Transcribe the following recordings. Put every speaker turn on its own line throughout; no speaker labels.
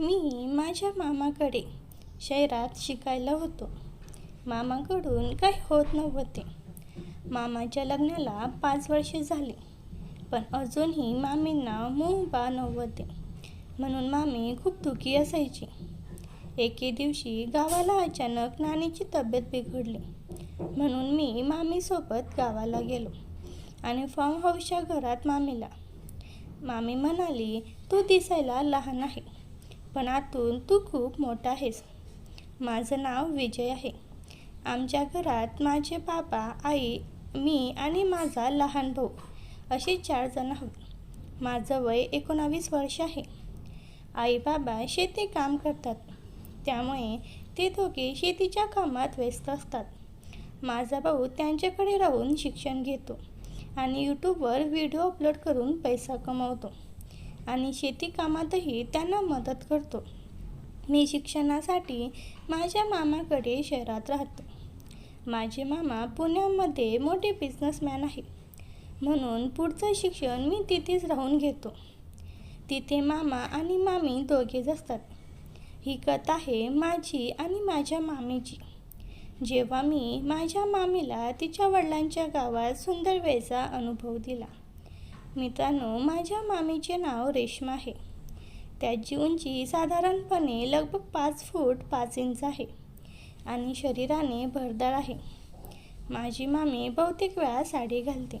मी माझ्या मामाकडे शहरात शिकायला होतो. मामाकडून काही होत नव्हते. मामाच्या लग्नाला पाच वर्षे झाली पण अजूनही मामींना मुंबा नव्हते. म्हणून मामी खूप दुखी असायची. एके दिवशी गावाला अचानक नानीची तब्येत बिघडली. म्हणून मी मामीसोबत गावाला गेलो आणि फॉर्म हाऊसच्या घरात मामीला. मामी म्हणाली तू दिसायला लहान आहे. पण आतून तू खूप मोठा आहेस. माझं नाव विजय आहे. आमच्या घरात माझे बाबा आई मी आणि माझा लहान भाऊ असे चार जण आहोत. माझं वय एकोणावीस वर्ष आहे. आई बाबा शेती काम करतात. त्यामुळे ते दोघे शेतीच्या कामात व्यस्त असतात. माझा भाऊ त्यांच्याकडे राहून शिक्षण घेतो आणि यूट्यूबवर व्हिडिओ अपलोड करून पैसा कमवतो. आणि शेतीकामातही त्यांना मदत करतो. मी शिक्षणासाठी माझ्या मामाकडे शहरात राहतो. माझे मामा पुण्यामध्ये मोठे बिझनेसमॅन आहे. म्हणून पुढचं शिक्षण मी तिथेच राहून घेतो. तिथे मामा आणि मामी दोघेच असतात. ही कथा आहे माझी आणि माझ्या मामीची. जेव्हा मी माझ्या मामीला तिच्या वडिलांच्या गावात सुंदर वेळचा अनुभव दिला मित्रांनो माझ्या मामीचे नाव रेश्मा आहे. त्याची उंची साधारणपणे लगभग पाच फूट पाच इंच आहे आणि शरीराने भरदार आहे. माझी मामी बहुतेक वेळा साडी घालते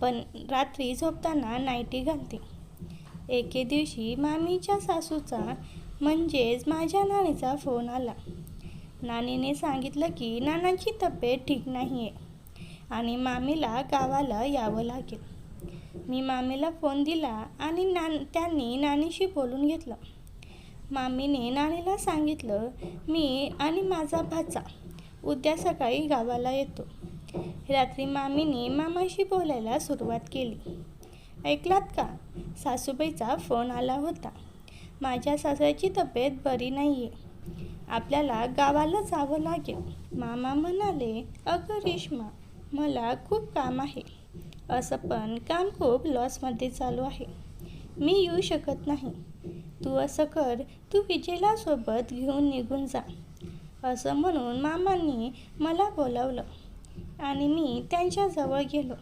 पण रात्री झोपताना नाईटी घालते. एके दिवशी मामीच्या सासूचा म्हणजेच माझ्या नानीचा फोन आला. नानीने सांगितलं की नानाची तब्येत ठीक नाही आहे आणि मामीला गावाला यावं लागेल. मी मामीला फोन दिला आणि नान त्यांनी नानीशी बोलून घेतलं. मामीने नानीला सांगितलं मी आणि माझा भाचा उद्या सकाळी गावाला येतो. रात्री मामीने मामाशी बोलायला सुरुवात केली. ऐकलात का? सासूबाईचा फोन आला होता. माझ्या सासऱ्याची तब्येत बरी नाही आहे आपल्याला गावाला जावं लागेल. मामा म्हणाले अगं रेश्मा मला खूप काम आहे. असं पण काम खूप लॉसमध्ये चालू आहे. मी येऊ शकत नाही. तू असं कर तू विजयला सोबत घेऊन निघून जा. असं म्हणून मामांनी मला बोलावलं आणि मी त्यांच्याजवळ गेलो.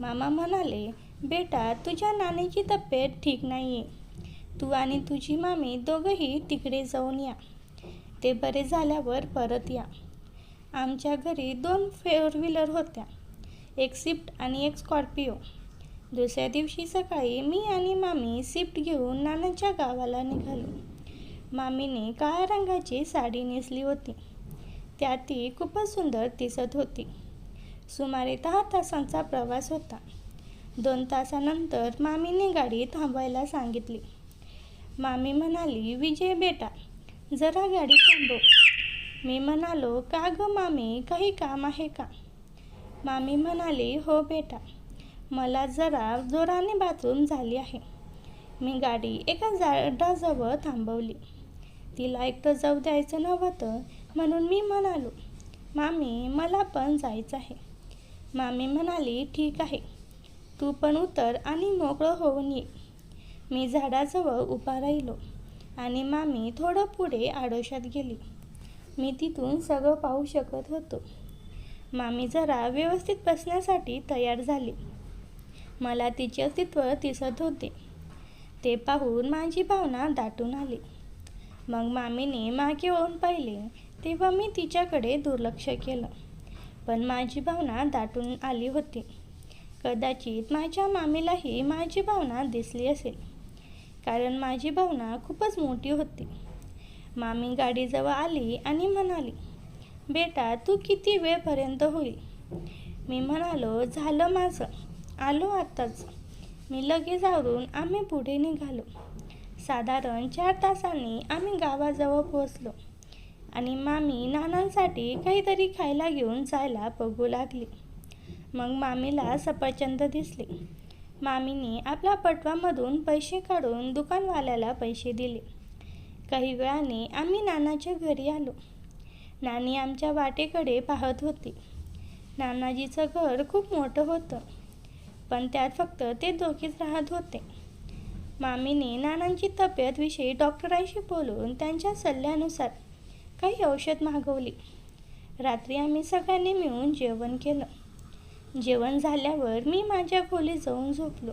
मामा म्हणाले बेटा तुझ्या नानीची तब्येत ठीक नाही आहे तू आणि तुझी मामी दोघंही तिकडे जाऊन या. ते बरे झाल्यावर परत या. आमच्या घरी दोन फोर व्हीलर होत्या. एक स्विफ्ट आणि एक स्कॉर्पिओ. दुसऱ्या दिवशी सकाळी मी आणि मामी स्विफ्ट घेऊन नानाच्या गावाला निघालो. मामीने काळ्या रंगाची साडी नेसली होती. त्या ती खूपच सुंदर दिसत होती. सुमारे दहा तासांचा प्रवास होता. दोन तासानंतर मामीने गाडी थांबवायला सांगितली. मामी म्हणाली विजय बेटा जरा गाडी थांबव. मी म्हणालो का गं मामी काही काम आहे का? मामी म्हणाली हो बेटा मला जरा जोराने बाथरूम झाली आहे. मी गाडी एका झाडाजवळ थांबवली. तिला एकटं जाऊ द्यायचं नव्हतं म्हणून मी म्हणालो मामी मला पण जायचं आहे. मामी म्हणाली ठीक आहे तू पण उतर आणि मोकळं होऊन ये. मी झाडाजवळ उभा राहिलो आणि मामी थोडं पुढे आडोशात गेली. मी तिथून सगळं पाहू शकत होतो. मामी जरा व्यवस्थित बसण्यासाठी तयार झाली. मला तिचे अस्तित्व दिसत होते. ते पाहून माझी भावना दाटून आली. मग मामीने मागे वळून पाहिले तेव्हा मी तिच्याकडे दुर्लक्ष केलं. पण माझी भावना दाटून आली होती. कदाचित माझ्या मामीलाही माझी भावना दिसली असेल. कारण माझी भावना खूपच मोठी होती. मामी गाडीजवळ आली आणि म्हणाली बेटा तू किती वेळपर्यंत होईल? मी म्हणालो झालं माझं. आलो आत्ताच मी लगेच आवरून आम्ही पुढे निघालो. साधारण चार तासांनी आम्ही गावाजवळ पोचलो आणि मामी नानांसाठी काहीतरी खायला घेऊन जायला बघू लागली. मग मामीला सफरचंद दिसले. मामीने आपल्या पटवामधून पैसे काढून दुकानवाल्याला पैसे दिले. काही वेळाने आम्ही नानाच्या घरी आलो. नानी आमच्या वाटेकडे पाहत होती. नानाजीचं घर खूप मोठं होतं पण त्यात फक्त ते दोघीच राहत होते. मामीने नानांची तब्येतविषयी डॉक्टरांशी बोलून त्यांच्या सल्ल्यानुसार काही औषध मागवली. रात्री आम्ही सगळ्यांनी मिळून जेवण केलं. जेवण झाल्यावर मी माझ्या खोली जाऊन झोपलो.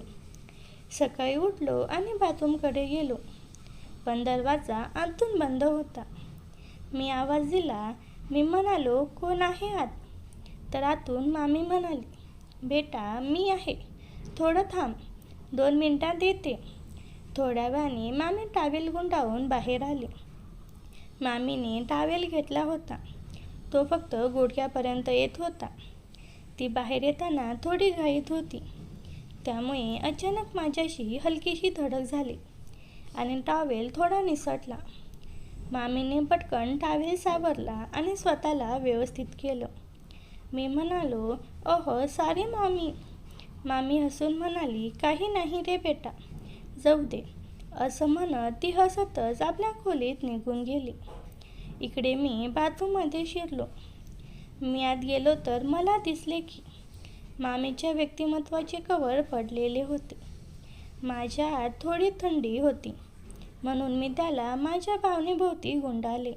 सकाळी उठलो आणि बाथरूमकडे गेलो. पण दरवाजा आतून बंद होता. मी आवाज दिला मी म्हणालो कोण आहे आत? तर आतून मामी म्हणाली बेटा मी आहे. थोडं थांब. दोन मिनटात येते. थोड्या वेळाने मामी टावेल गुंडाळून बाहेर आले. मामीने टावेल घेतला होता. तो फक्त गुडघ्यापर्यंत येत होता. ती बाहेर येताना थोडी घाईत होती. त्यामुळे अचानक माझ्याशी हलकीशी धडक झाली आणि टावेल थोडा निसटला. मामीने पटकन टावेल सावरला आणि स्वतःला व्यवस्थित केलं. मी म्हणालो अहो सारी मामी. मामी हसून म्हणाली काही नाही रे बेटा जाऊ दे. असं म्हणत ती हसतच आपल्या खोलीत निघून गेली. इकडे मी बाथरूममध्ये शिरलो. मी आत गेलो तर मला दिसले की मामीच्या व्यक्तिमत्वाचे कवर पडलेले होते. माझ्या आत थोडी थंडी होती. म्हणून मी त्याला माझ्या भावनेभोवती गुंडाळले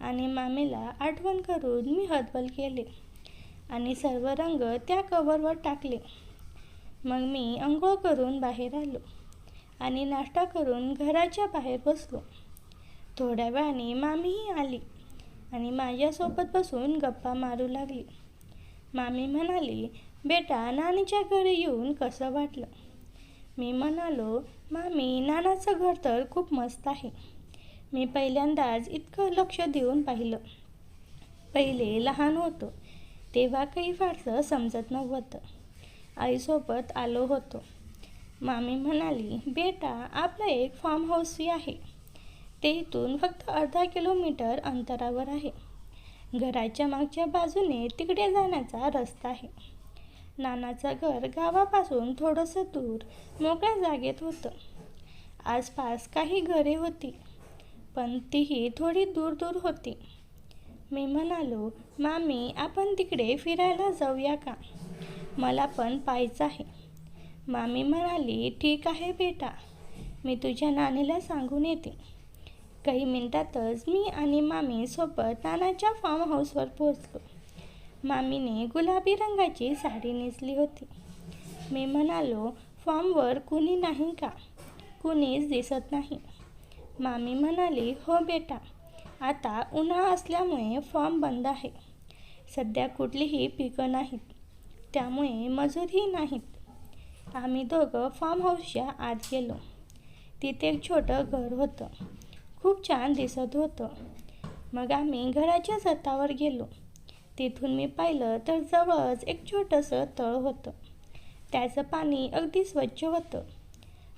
आणि मामीला आठवण करून मी हतबल केले आणि सर्व रंग त्या कवरवर टाकले. मग मी अंघोळ करून बाहेर आलो आणि नाश्ता करून घराच्या बाहेर बसलो. थोड्या वेळाने मामीही आली आणि माझ्यासोबत बसून गप्पा मारू लागली. मामी म्हणाली बेटा नानीच्या घरी येऊन कसं वाटलं? मी म्हणालो मामी नानाचं घर तर खूप मस्त आहे. मी पहिल्यांदाच इतकं लक्ष देऊन पाहिलं. पहिले लहान होतो तेव्हा काही फारसं समजत नव्हतं. आईसोबत आलो होतो. मामी म्हणाली बेटा आपलं एक फार्म हाऊसही आहे. ते इथून फक्त अर्धा किलोमीटर अंतरावर आहे. घराच्या मागच्या बाजूने तिकडे जाण्याचा रस्ता आहे. नानाचं घर गावापासून थोडंसं दूर मोकळ्या जागेत होतं. आसपास काही घरे होती पण तीही थोडी दूर दूर होती. मी म्हणालो मामी आपण तिकडे फिरायला जाऊया का? मला पण पाहायचं आहे. मामी म्हणाली ठीक आहे बेटा मी तुझ्या नानीला सांगून येते. काही मिनिटातच मी आणि मामी सोबत नानाच्या फार्म हाऊसवर पोहोचलो. मामीने गुलाबी रंगाची साडी नेसली होती. मी म्हणालो फॉर्मवर कुणी नाही का? कुणीच दिसत नाही. मामी म्हणाली हो बेटा आता उन्हाळा असल्यामुळे फॉर्म बंद आहे. सध्या कुठलीही पिकं नाहीत. त्यामुळे मजूरही नाहीत. आम्ही दोघं फार्म हाऊसच्या आत गेलो. तिथे एक छोटं घर होतं. खूप छान दिसत होतं. मग आम्ही घराच्या छतावर गेलो. तिथून मी पाहिलं तर जवळच एक छोटंसं तळ होतं. त्याचं पाणी अगदी स्वच्छ होतं.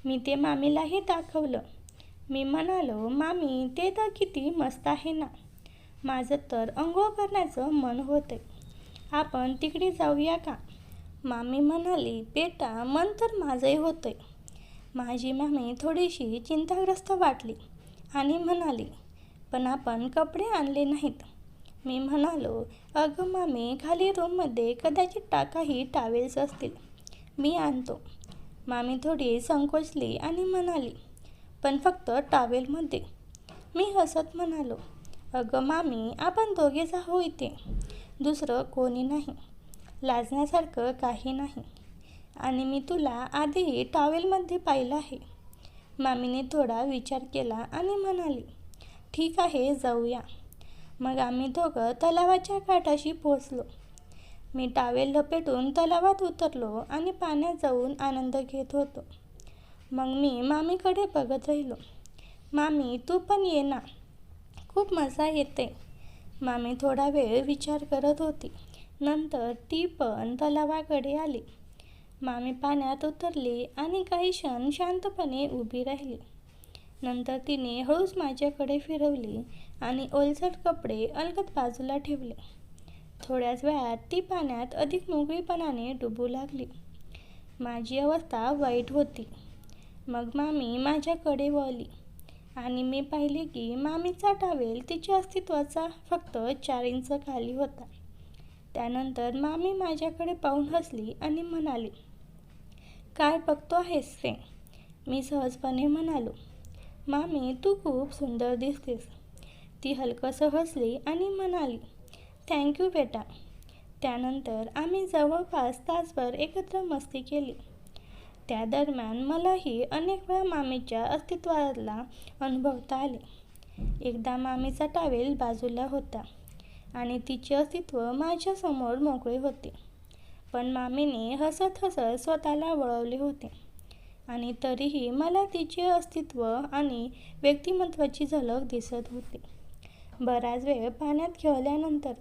मी ते मामीलाही दाखवलं. मी म्हणालो मामी ते तर किती मस्त आहे ना. माझं तर अंघोळ करण्याचं मन होतंय. आपण तिकडे जाऊया का? मामी म्हणाली बेटा मन तर माझंही होतंय. माझी मामी थोडीशी चिंताग्रस्त वाटली आणि म्हणाली पण आपण कपडे आणले नाहीत. मी म्हणालो अगं मामी खाली रूममध्ये कदाचित टाकाही टावेल्स असतील. मी आणतो. मामी थोडी संकोचली आणि म्हणाली पण फक्त टावेलमध्ये मी हसत म्हणालो अगं मामी आपण दोघेच आहो इथे. दुसरं कोणी नाही. लाजण्यासारखं काही नाही. आणि मी तुला आधीही टॉवेलमध्ये पाहिलं आहे. मामीने थोडा विचार केला आणि म्हणाली ठीक आहे जाऊया. मग आम्ही दोघं तलावाच्या काठाशी पोचलो मी टावेल लपेटून तलावात उतरलो आणि पाण्यात जाऊन आनंद घेत होतो. मग मी मामीकडे बघत राहिलो. मामी तू पण ये ना. खूप मजा येते. मामी थोडा वेळ विचार करत होती. नंतर ती पण तलावाकडे आली. मामी पाण्यात उतरली आणि काही क्षण शांतपणे उभी राहिली. नंतर तिने हळूच माझ्याकडे फिरवली आणि ओलसर कपडे अलगद बाजूला ठेवले. थोड्याच वेळात ती पाण्यात अधिक मोकळीपणाने डुबू लागली. माझी अवस्था वाईट होती. मग मामी माझ्याकडे वळली. आणि मी पाहिले की मामीचा टावेल तिच्या अस्तित्वाचा फक्त चार इंच खाली होता. त्यानंतर मामी माझ्याकडे पाहून हसली आणि म्हणाली काय बघतो आहेस रे? मी सहजपणे म्हणालो मामी तू खूप सुंदर दिसतेस. ती हलकंसं हसली आणि म्हणाली थँक्यू बेटा. त्यानंतर आम्ही जवळपास तासभर एकत्र मस्ती केली. त्या दरम्यान मलाही अनेक वेळा मामीच्या अस्तित्वाला अनुभवता आले. एकदा मामीचा टावेल बाजूला होता आणि तिचे अस्तित्व माझ्यासमोर मोकळे होते. पण मामीने हसत हसत स्वतःला वळवले होते. आणि तरीही मला तिचे अस्तित्व आणि व्यक्तिमत्वाची झलक दिसत होती. बराच वेळ पाण्यात खेळल्यानंतर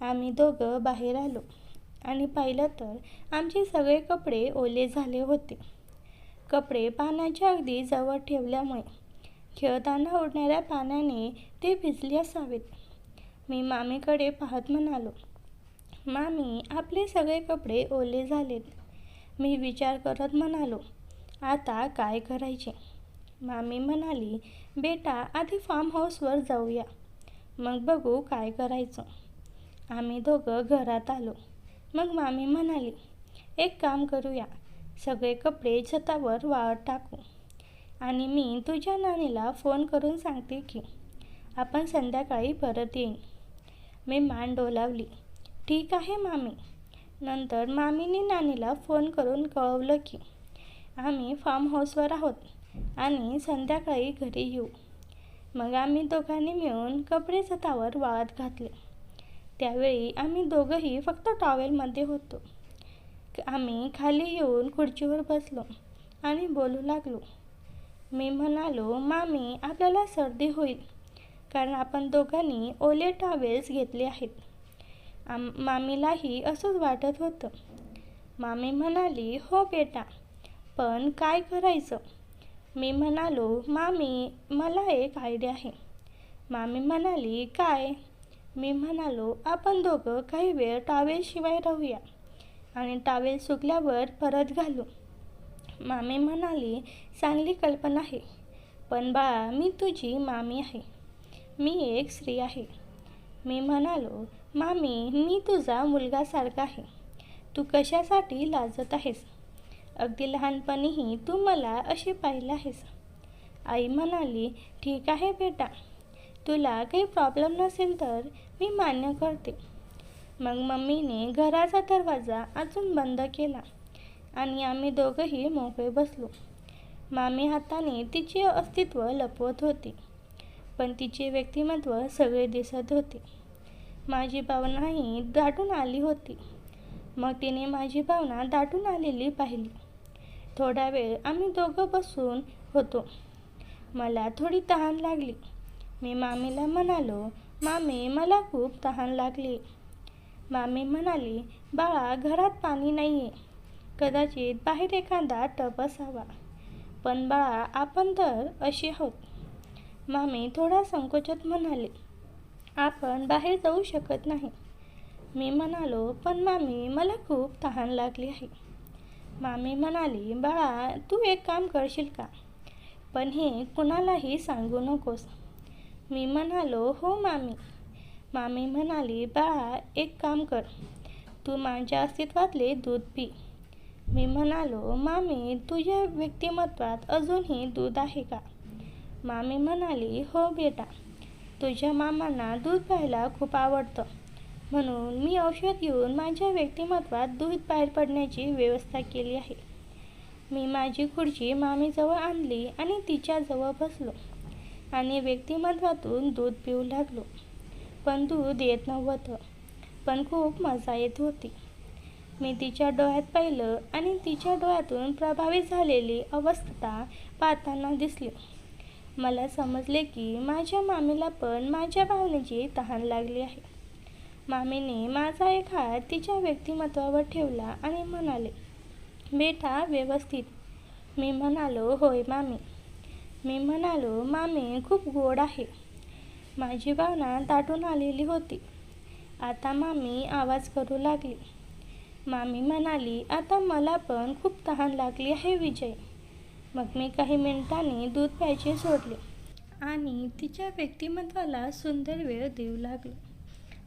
आम्ही दोघं बाहेर आलो. आणि पाहिलं तर आमचे सगळे कपडे ओले झाले होते. कपडे पाण्याच्या अगदी जवळ ठेवल्यामुळे खेळताना उडणाऱ्या पाण्याने ते भिजले असावेत. मी मामीकडे पाहत म्हणालो मामी आपले सगळे कपडे ओले झालेत. मी विचार करत म्हणालो आता काय करायचे? मामी म्हणाली बेटा आधी फार्म हाऊसवर जाऊया. मग बघू काय करायचं. आम्ही दोघं घरात आलो. मग मामी म्हणाली एक काम करूया सगळे कपडे छतावर वाळत टाकू आणि मी तुझ्या नानीला फोन करून सांगते की आपण संध्याकाळी परत येईन. मी मान डोलावली ठीक आहे मामी. नंतर मामीने नानीला फोन करून कळवलं की आम्ही फार्म हाऊसवर आहोत आणि संध्याकाळी घरी येऊ. मग आम्ही दोघांनी मिळून कपडे छतावर वाळत घातले. त्यावेळी आम्ही दोघंही फक्त टॉवेलमध्ये होतो. आम्ही खाली येऊन खुर्चीवर बसलो आणि बोलू लागलो. मी म्हणालो मामी आपल्याला सर्दी होईल कारण आपण दोघांनी ओले टॉवेल्स घेतले आहेत. आम मामीलाही असंच वाटत होतं. मामी म्हणाली हो बेटा पण काय करायचं? मी म्हणालो मामी मला एक आयडिया आहे. मामी म्हणाली काय? मी म्हणालो आपण दोघं काही वेळ टावेलशिवाय राहूया. आणि टावेल सुकल्यावर परत घालू. मामी म्हणाली चांगली कल्पना आहे पण बाळा मी तुझी मामी आहे. मी एक स्त्री आहे. मी म्हणालो मामी मी तुझा मुलगासारखा आहे. तू कशासाठी लाजत आहेस? अगदी लहानपणीही तू मला अशी पाहिलं आहेस. आई म्हणाली ठीक आहे बेटा. तुला काही प्रॉब्लेम नसेल तर मी मान्य करते. मग मम्मीने घराचा दरवाजा अजून बंद केला आणि आम्ही दोघंही मोकळे बसलो. मामी हाताने तिचे अस्तित्व लपवत होते पण तिचे व्यक्तिमत्व सगळे दिसत होते. माझी भावनाही दाटून आली होती. मग तिने माझी भावना दाटून आलेली पाहिली. थोडा वेळ आम्ही दोघं बसून होतो. मला थोडी तहान लागली. मी मामीला म्हणालो मामी मला खूप तहान लागली. मामी म्हणाली बाळा घरात पाणी नाही आहे कदाचित बाहेर एखादा टप असावा. पण बाळा आपण तर अशी आहोत. मामी थोडा संकोचात म्हणाले आपण बाहेर जाऊ शकत नाही. मी म्हणालो पण मामी मला खूप तहान लागली आहे. मामी म्हणाली बाळा तू एक काम करशील का? पण हे कुणालाही सांगू नकोस. मी म्हणालो हो मामी. मामी म्हणाली बाळा एक काम कर तू माझ्या अस्तित्वातले दूध पी. मी म्हणालो मामी तुझ्या व्यक्तिमत्वात अजूनही दूध आहे का? मामी म्हणाली हो बेटा तुझ्या मामांना दूध प्यायला खूप आवडतं. म्हणून मी औषध घेऊन माझ्या व्यक्तिमत्वात दूध बाहेर पडण्याची व्यवस्था केली आहे. मी माझी खुर्ची मामीजवळ आणली आणि तिच्याजवळ बसलो आणि व्यक्तिमत्वातून दूध पिऊ लागलो पण दूध येत नव्हतं पण खूप मजा येत होती. मी तिच्या डोळ्यात पाहिलं आणि तिच्या डोळ्यातून प्रभावित झालेली अवस्था पाहताना दिसली. मला समजले की माझ्या मामीला पण माझ्या भावनेची तहान लागली आहे. मामीने माझा एक हात तिच्या व्यक्तिमत्वावर ठेवला आणि म्हणाले बेटा व्यवस्थित. मी म्हणालो होय मामी. मी म्हणालो मामी खूप गोड आहे. माझी भावना दाटून आलेली होती. आता मामी आवाज करू लागली. मामी म्हणाली आता मला पण खूप तहान लागली आहे विजय. मग मी काही मिनिटांनी दूध प्यायचे सोडले आणि तिच्या व्यक्तिमत्वाला सुंदर वेळ देऊ लागलो.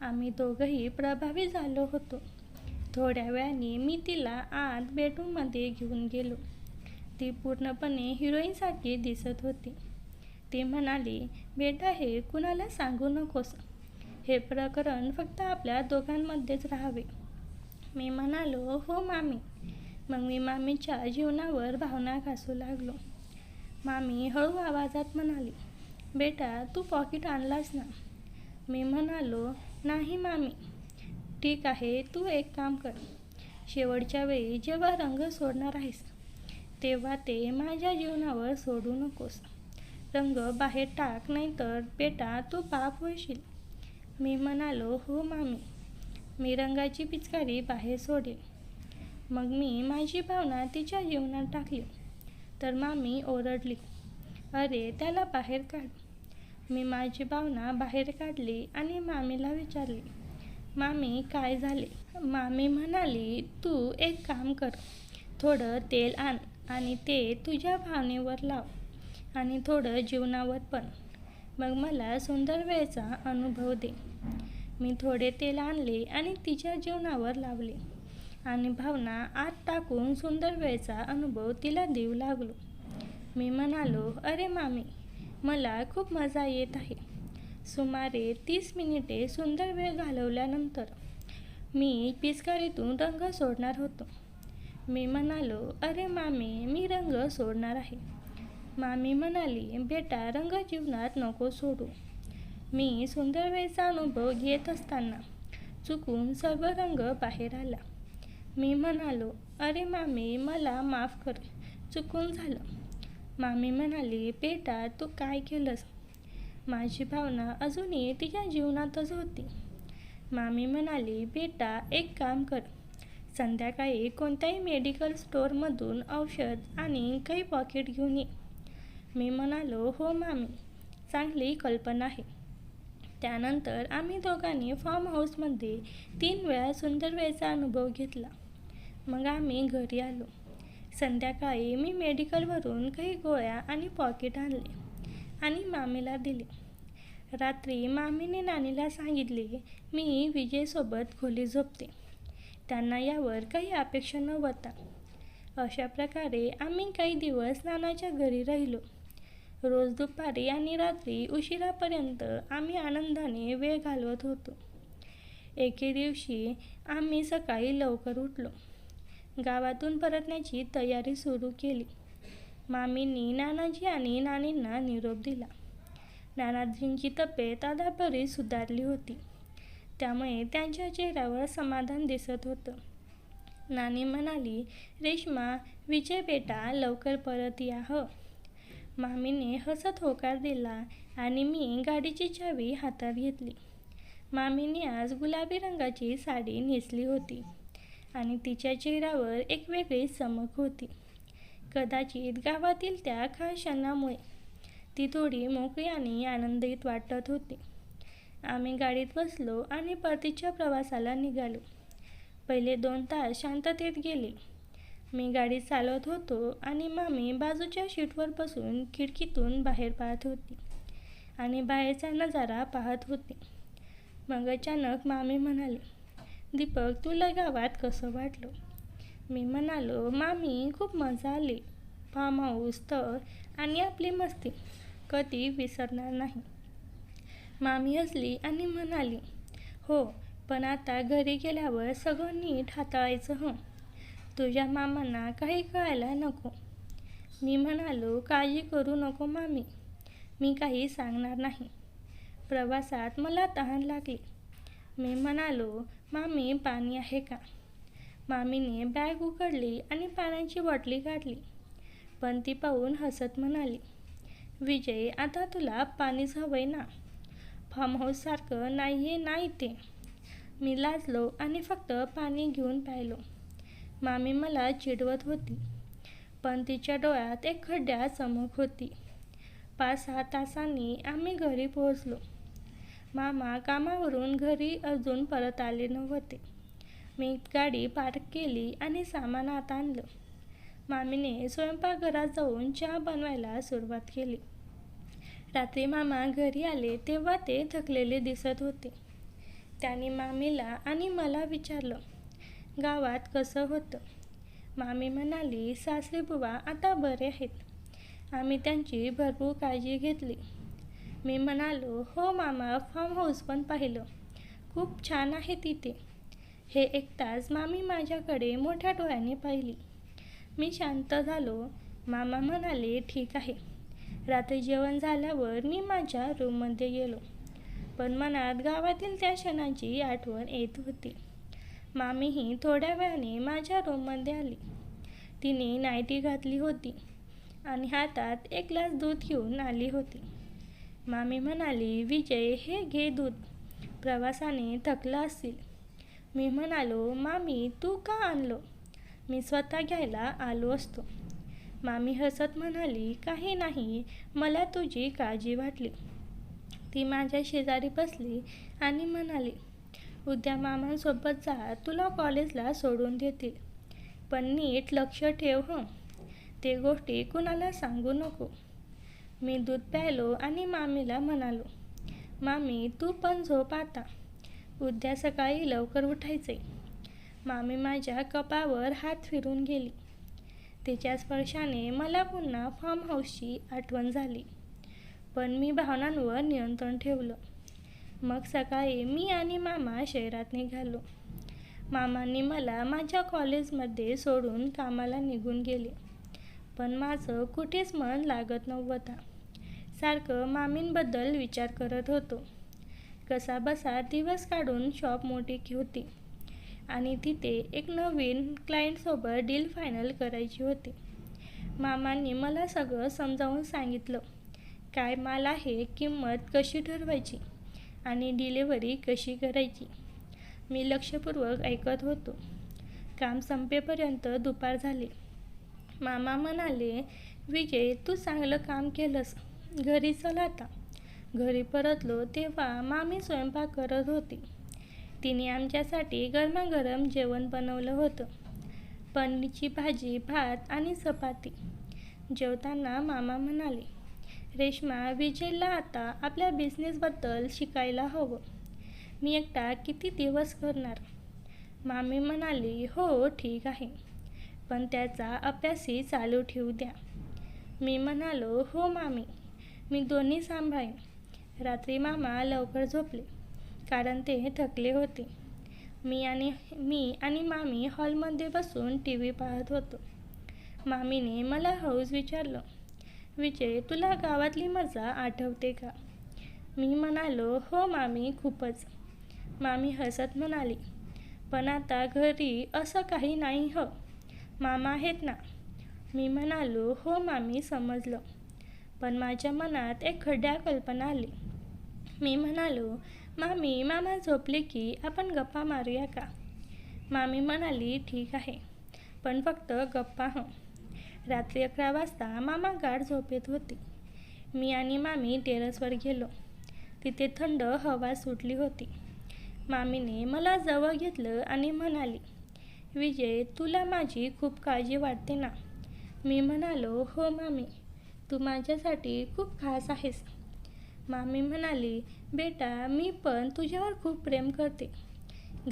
आम्ही दोघंही प्रभावी झालो होतो. थोड्या वेळाने मी तिला आत बेडरूममध्ये घेऊन गेलो. ती पूर्णपणे हिरोईनसारखी दिसत होती. ती म्हणाली बेटा हे कुणाला सांगू नकोस. हे प्रकरण फक्त आपल्या दोघांमध्येच राहावे. मी म्हणालो हो मामी. मग मी मामीच्या जीवनावर भावना घासू लागलो. मामी हळू आवाजात म्हणाली बेटा तू पॉकेट आणलास ना? मी म्हणालो नाही मामी. ठीक आहे तू एक काम कर. शेवटच्या वेळी जेव्हा रंग सोडणार आहेस तेव्हा ते माझ्या जीवनावर सोडू नकोस. रंग बाहेर टाक नाहीतर बेटा तू पाप होशील. मी म्हणालो हो मामी. मी रंगाची पिचकारी बाहेर सोडेल मग मी माझी भावना तिच्या जीवनात टाकली. तर मामी ओरडली अरे त्याला बाहेर काढ. मी माझी भावना बाहेर काढली आणि मामीला विचारली मामी काय झाले? मामी म्हणाली तू एक काम कर थोडं तेल आण आणि ते तुझ्या भावनेवर लाव आणि थोडं जीवनावर पण. मग मला सुंदर वेळचा अनुभव दे. मी थोडे तेल आणले आणि तिच्या जीवनावर लावले आणि भावना आत टाकून सुंदर वेळचा अनुभव तिला देऊ लागलो. मी म्हणालो अरे मामी मला खूप मजा येत आहे. सुमारे तीस मिनिटे सुंदर वेळ घालवल्यानंतर मी पिचकारीतून रंग सोडणार होतो. मी म्हणालो अरे मामी मी रंग सोडणार आहे. मामी म्हणाली बेटा रंग जीवनात नको सोडू. मी सुंदर वेळचा अनुभव घेत असताना चुकून सर्व रंग बाहेर आला. मी म्हणालो अरे मामी मला माफ कर. चुकून झालं. मामी म्हणाली बेटा तू काय केलंस? माझी भावना अजूनही तिच्या जीवनातच होती. मामी म्हणाली बेटा एक काम कर. संध्याकाळी कोणत्याही मेडिकल स्टोअरमधून औषध आणि काही पॉकेट घेऊन ये. मी म्हणालो हो मामी चांगली कल्पना आहे. त्यानंतर आम्ही दोघांनी फार्म हाऊसमध्ये तीन वेळा सुंदर वेळेचा अनुभव घेतला. मग आम्ही घरी आलो. संध्याकाळी मी मेडिकलवरून काही गोळ्या आणि पॉकेट आणले आणि मामीला दिले. रात्री मामीने नानीला सांगितले मी विजयसोबत खोली झोपते. त्यांना यावर काही अपेक्षा नव्हता. अशा प्रकारे आम्ही काही दिवस नानाच्या घरी राहिलो. रोज दुपारी आणि रात्री उशिरापर्यंत आम्ही आनंदाने वेळ घालवत होतो. एके दिवशी आम्ही सकाळी लवकर उठलो. गावातून परतण्याची तयारी सुरू केली. मामींनी नानाजी आणि नानींना निरोप दिला. नानाजींची तब्येत आधापरी सुधारली होती. त्यामुळे त्यांच्या चेहऱ्यावर समाधान दिसत होतं. नानी म्हणाली रेश्मा विजय बेटा लवकर परत या ह. मामीने हसत होकार दिला आणि मी गाडीची चावी हातात घेतली. मामीने आज गुलाबी रंगाची साडी नेसली होती. आणि तिच्या चेहऱ्यावर एक वेगळी चमक होती. कदाचित गावातील त्या खाशांनामुळे क्षणामुळे ती थोडी मोकळी आणि आनंदित वाटत होती. आम्ही गाडीत बसलो आणि परतीच्या प्रवासाला निघालो. पहिले दोन तास शांततेत गेले. मी गाडी चालवत होतो आणि मामी बाजूच्या शीटवर बसून खिडकीतून बाहेर पाहत होती आणि बाहेरचा नजारा पाहत होती. मग अचानक मामी म्हणाले दीपक तुला गावात कसं वाटलं? मी म्हणालो मामी खूप मजा आली. फार्म हाऊस तर आणि आपली मस्ती कधी विसरणार नाही. मामी हसली आणि म्हणाली हो पण आता घरी गेल्यावर सगळं नीट हाताळायचं हं. तुझ्या मामांना काही कळायला नको. मी म्हणालो काळजी करू नको मामी. मी काही सांगणार नाही. प्रवासात मला तहान लागली. मी म्हणालो मामी पाणी आहे का? मामीने बॅग उघडली आणि पाण्याची बॉटली काढली. पण ती पाहून हसत म्हणाली विजय आता तुला पाणीच हवंय ना? फार्म हाऊससारखं नाही आहे नाही ते मी लाजलो आणि फक्त पाणी घेऊन पाहिलो. मामी मला चिडवत होती पण तिच्या डोळ्यात एक खड्ड्या चमक होती. पाच सहा तासांनी आम्ही घरी पोहोचलो. मामा कामावरून घरी अजून परत आले नव्हते. मी गाडी पार्क केली आणि सामान आत आणलं. मामीने स्वयंपाकघरात जाऊन चहा बनवायला सुरुवात केली. रात्री मामा घरी आले तेव्हा ते थकलेले दिसत होते. त्यांनी मामीला आणि मला विचारलं गावात कसं होतं? मामी म्हणाली सासरेबुवा आता बरे आहेत. आम्ही त्यांची भरपूर काळजी घेतली. मी म्हणालो हो मामा फार्म हाऊस पण पाहिलं. खूप छान आहे तिथे. हे ऐकताच मामी माझ्याकडे मोठ्या डोळ्याने पाहिली. मी शांत झालो. मामा म्हणाले ठीक आहे. रात्री जेवण झाल्यावर मी माझ्या रूममध्ये गेलो. पण मनात गावातील त्या क्षणाची आठवण येत होती. मामीही थोड्या वेळाने माझ्या रूममध्ये आली. तिने नाईटी घातली होती आणि हातात एक ग्लास दूध घेऊन आली होती. मामी म्हणाली विजय हे घे दूध. प्रवासाने थकला असतील मी म्हणालो मामी तू का आणलो? मी स्वतः घ्यायला आलो असतो. मामी हसत म्हणाली काही नाही मला तुझी काळजी वाटली. ती माझ्या शेजारी बसली आणि म्हणाली उद्या मामांसोबत जा तुला कॉलेजला सोडून देतील. पण नीट लक्ष ठेव हं. ते गोष्टी कुणाला सांगू नको. मी दूध प्यायलो आणि मामीला म्हणालो मामी तू पण झोप आता. उद्या सकाळी लवकर उठायचे मामी माझ्या कपावर हात फिरून गेली. तिच्या स्पर्शाने मला पुन्हा फार्म हाऊसची आठवण झाली. पण मी भावनांवर नियंत्रण ठेवलं. मग सकाळी मी आणि मामा शहरात निघालो. मामांनी मला माझ्या कॉलेजमध्ये सोडून कामाला निघून गेले. पण माझं कुठेच मन लागत नव्हता. सारखं मामींबद्दल विचार करत होतो. कसा बसा दिवस काढून शॉप मोठी होती. आणि तिथे एक नवीन क्लायंटसोबत डील फायनल करायची होती. मामांनी मला सगळं समजावून सांगितलं. काय माल आहे किंमत कशी ठरवायची आणि डिलेवरी कशी करायची मी लक्षपूर्वक ऐकत होतो. काम संपेपर्यंत दुपार झाले. मामा म्हणाले विजय तू चांगलं काम केलंस. घरी चला आता. घरी परतलो तेव्हा मामी स्वयंपाक करत होती. तिने आमच्यासाठी गरमागरम जेवण बनवलं होतं. पनीरची भाजी भात आणि चपाती. जेवताना मामा म्हणाले रेश्मा विजयला आता आपल्या बिझनेसबद्दल शिकायला हवं. मी एकटा किती दिवस करणार? मामी म्हणाली हो ठीक आहे. पण त्याचा अभ्यासही चालू ठेवू द्या. मी म्हणालो हो मामी. मी दोन्ही सांभाळेन. रात्री मामा लवकर झोपले कारण ते थकले होते. मी आणि मी आणि मामी हॉलमध्ये बसून टी व्ही पाहत होतो. मामीने मला हौस विचारलं विजय तुला गावातली मजा आठवते का? मी म्हणालो हो मामी खूपच. मामी हसत म्हणाली पण आता घरी असं काही नाही हो. मामा आहेत ना. मी म्हणालो हो मामी समजलं. पण माझ्या मनात एक खड्या कल्पना आली. मी म्हणालो मामी मामा झोपले की आपण गप्पा मारूया का? मामी म्हणाली ठीक आहे पण फक्त गप्पा हं. रात्री अकरा वाजता मामा गाढ झोपेत होती. मी आणि मामी टेरसवर गेलो. तिथे थंड हवा सुटली होती. मामीने मला जवळ घेतलं आणि म्हणाली विजय तुला माझी खूप काळजी वाटते ना? मी म्हणालो हो मामी. तू माझ्यासाठी खूप खास आहेस. मामी म्हणाली बेटा मी पण तुझ्यावर खूप प्रेम करते.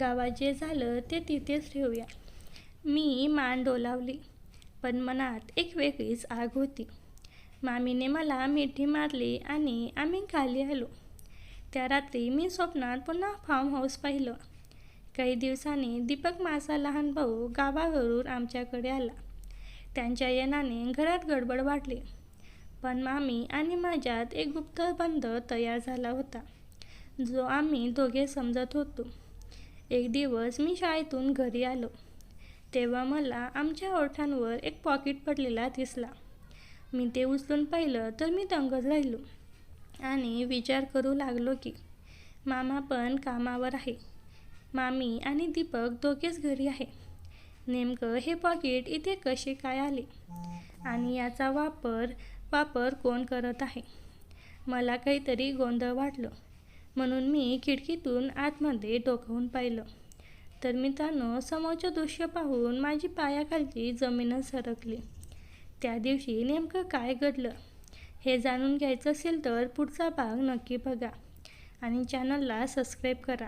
गावात जे झालं ते तिथेच ठेवूया. मी मान डोलावली पण मनात एक वेगळीच आग होती. मामीने मला मिठी मारली आणि आम्ही खाली आलो. त्या रात्री मी स्वप्नात पुन्हा फार्म हाऊस पाहिलं. काही दिवसांनी दीपक माझा लहान भाऊ गावावरून आमच्याकडे आला. त्यांच्या येण्याने घरात गडबड वाटली पण मामी आणि माझ्यात एक गुप्त बंध तयार झाला होता जो आम्ही दोघे समजत होतो. एक दिवस मी शाळेतून घरी आलो. तेव्हा मला आमच्या ओठांवर एक पॉकेट पडलेला दिसला. मी ते उचलून पाहिलं तर मी दंगच राहिलो आणि विचार करू लागलो की मामा पण कामावर आहे. मामी आणि दीपक दोघेच घरी आहे. नेमकं हे पॉकेट इथे कसे काय आले? आणि याचा वापर वापर कोण करत आहे? मला काहीतरी गोंधळ वाटलं. म्हणून मी खिडकीतून आतमध्ये डोकावून पाहिलं. तर मित्रांनो समोरचं दृश्य पाहून माझी पायाखालची जमीनच सरकली. त्या दिवशी नेमकं काय घडलं? हे जाणून घ्यायचं असेल तर पुढचा भाग नक्की बघा आणि चॅनलला सबस्क्राईब करा.